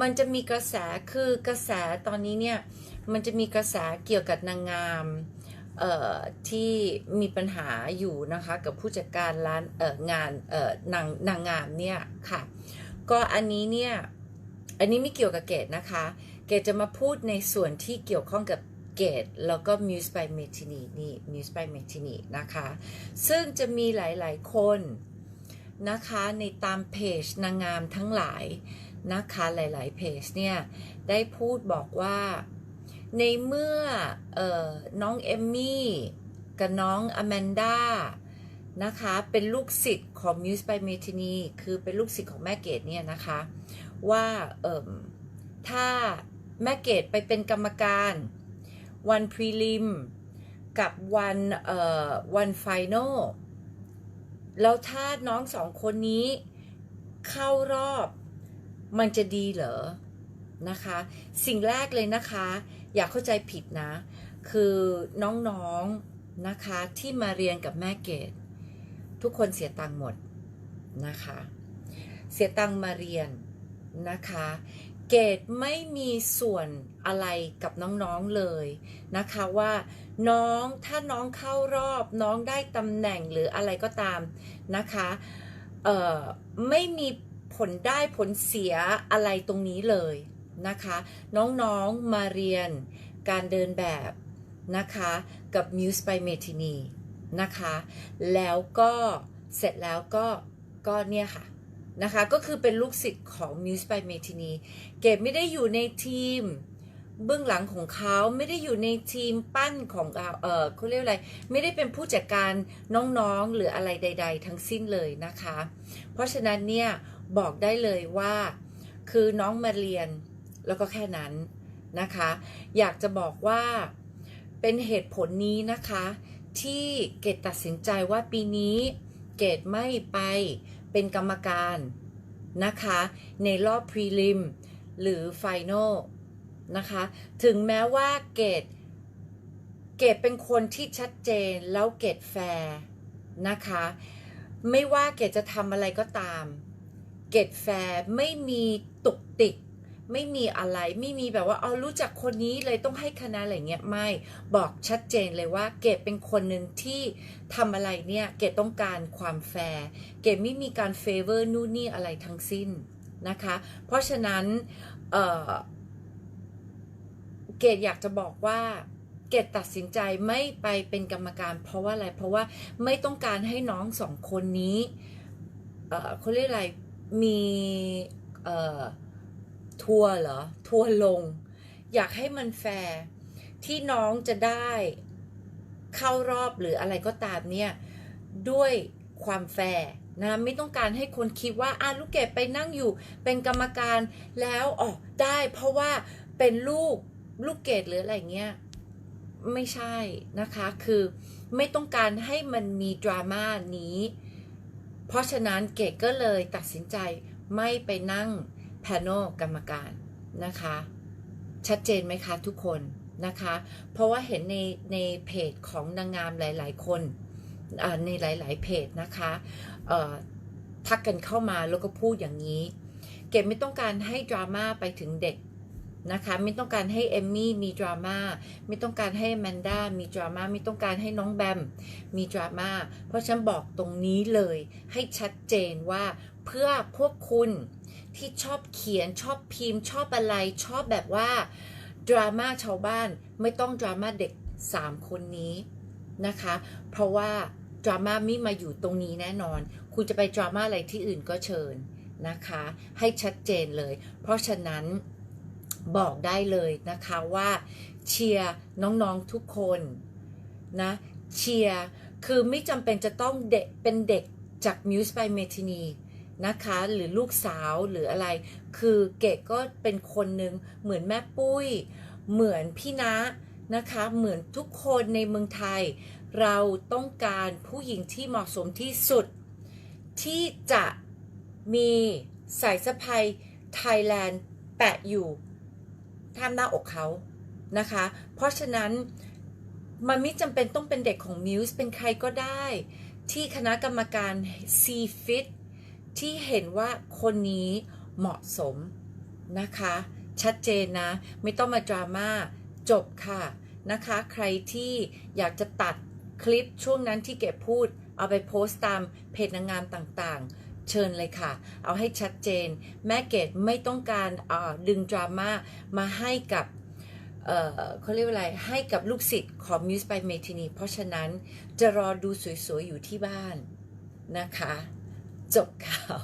มันจะมีกระแสคือกระแสตอนนี้เนี่ยมันจะมีกระแสเกี่ยวกับนางงามเอ่อที่มีปัญหาอยู่นะคะกับผู้จัดการร้านเอ่องานเอ่อนางนางงามเนี่ยค่ะ ก็อันนี้เนี่ยอันนี้ไม่เกี่ยวกับเกดนะคะ เกดจะมาพูดในส่วนที่เกี่ยวข้องกับเกดแล้วก็ Muse by m e t i n i นี่ Muse by m e t i n i นะคะ ซึ่งจะมีหลายๆคนนะคะในตามเพจนางงามทั้งหลาย นะคะหลายๆเพจเนี่ยได้พูดบอกว่า ในเมื่อออน้องเอมมี่กับน้องอแมนด้านะคะเป็นลูกศิษย์ของ Muse by m e t i n i คือเป็นลูกศิษย์ของแม่เกดเนี่ยนะคะ ว่าเอ่มถ้าแม่เกดไปเป็นกรรมการวันพรีลิมกับวันเอ่อวันไฟนอลแล้วถ้าน้องสองคนนี้เข้ารอบ มันจะดีเหรอนะคะ สิ่งแรกเลยนะคะ อย่าเข้าใจผิดนะ คือน้องๆนะคะที่มาเรียนกับแม่เกดทุกคนเสียตังค์หมดนะคะ เสียตังค์มาเรียนนะคะ เกดไม่มีส่วนอะไรกับน้องๆเลยนะคะว่าน้องถ้าน้องเข้ารอบน้องได้ตำแหน่งหรืออะไรก็ตามนะคะ เอ่อไม่มี ผลได้ผลเสียอะไรตรงนี้เลยนะคะ น้องๆมาเรียนการเดินแบบนะคะกับ Muse by m e t i n i นะคะ แล้วก็เสร็จแล้วก็ก็เนี่ยค่ะนะคะก็คือเป็นลูกศิษย์ของ Muse by m e t i n i เกดไม่ได้อยู่ในทีมเบื้องหลังของเขาไม่ได้อยู่ในทีมปั้นของเราเออเขาเรียกอะไร ไม่ได้เป็นผู้จัดการน้องๆหรืออะไรใด ๆ ทั้งสิ้นเลยนะคะ เพราะฉะนั้นเนี่ย บอกได้เลยว่า คือน้องมาเรียนแล้วก็แค่นั้นนะคะ อยากจะบอกว่าเป็นเหตุผลนี้นะคะ ที่เกดตัดสินใจว่าปีนี้เกดไม่ไปเป็นกรรมการนะคะ ในรอบพรีลิมหรือไฟนลนะคะ ถึงแม้ว่าเกดเกดเป็นคนที่ชัดเจนแล้วเกดแฟร์นะคะ ไม่ว่าเกดจะทำอะไรก็ตาม เกดแฟร์ไม่มีตุกติก ไม่มีอะไรไม่มีแบบว่าเอารู้จักคนนี้เลยต้องให้คะแนนอะไรเงี้ยไม่บอกชัดเจนเลยว่า เกดเป็นคนหนึ่งที่ทำอะไรเนี่ย เกดต้องการความแฟร์เกดไม่มีการเฟเวอร์นู่นนี่อะไรทั้งสิ้นนะคะ เพราะฉะนั้นเออเกดอยากจะบอกว่าเกดตัดสินใจไม่ไปเป็นกรรมการ เพราะว่าอะไรเพราะว่าไม่ต้องการให้น้องสองคนนี้ เออเขาเรียกอะไร มีเอ่อทัวร์เหรอ ทัวร์ลง อยากให้มันแฟร์ที่น้องจะได้เข้ารอบหรืออะไรก็ตามเนี่ย ด้วยความแฟร์นะไม่ต้องการให้คนคิดว่าอะลูกเกดไปนั่งอยู่เป็นกรรมการแล้วอ๋อได้เพราะว่าเป็นลูกลูกเกดหรืออะไรเงี้ยไม่ใช่นะคะคือไม่ต้องการให้มันมีดราม่านี้ เพราะฉะนั้นเกดก็เลยตัดสินใจไม่ไปนั่งแพน e l กรรมการนะคะ ชัดเจนไหมคะทุกคนนะคะ เพราะว่าเห็นในในเพจของนางงามหลาย ๆ คนในหลาย ๆ เพจนะคะทักกันเข้ามาแล้วก็พูดอย่างนี้ เกดไม่ต้องการให้ดราม่าไปถึงเด็ก นะคะไม่ต้องการให้เอมมี่มีดราม่าไม่ต้องการให้แมนด้ามีดราม่าไม่ต้องการให้น้องแบมมีดราม่าเพราะฉันบอกตรงนี้เลยให้ชัดเจนว่าเพื่อพวกคุณที่ชอบเขียนชอบพิมพ์ ชอบอะไรชอบแบบว่าดราม่าชาวบ้านไม่ต้องดราม่าเด็ก 3 คนนี้นะคะ เพราะว่าดราม่าไม่มาอยู่ตรงนี้แน่นอน คุณจะไปดราม่าอะไรที่อื่นก็เชิญนะคะ ให้ชัดเจนเลย เพราะฉะนั้น บอกได้เลยนะคะว่าเชียร์น้องๆทุกคนนะเชียร์คือไม่จำเป็นจะต้องเด็กเป็นเด็กจาก Muse by m e t i n i นะคะหรือลูกสาวหรืออะไร คือเกดก็เป็นคนหนึ่งเหมือนแม่ปุ้ย เหมือนพี่นะนะคะเหมือนทุกคนในเมืองไทย เราต้องการผู้หญิงที่เหมาะสมที่สุด ที่จะมีสายสะพายไทยแลนด์แปะอยู่ ท่ามหน้าอกเขานะคะ เพราะฉะนั้นมันไม่จำเป็นต้องเป็นเด็กของมิวส์เป็นใครก็ได้ ที่คณะกรรมการ C Fit ที่เห็นว่าคนนี้เหมาะสมนะคะ ชัดเจนนะ ไม่ต้องมาดราม่าจบค่ะนะคะ ใครที่อยากจะตัดคลิปช่วงนั้นที่เก็บพูด เอาไปโพสต์ตามเพจนางงามต่างๆ เชิญเลยค่ะ เอาให้ชัดเจน แม่เกดไม่ต้องการดึงดราม่ามาให้กับเขาเรียกว่าอะไร ให้กับลูกศิษย์ของมิวส์ไปเมทินี เพราะฉะนั้นจะรอดูสวยๆ อยู่ที่บ้านนะคะ จบข่าว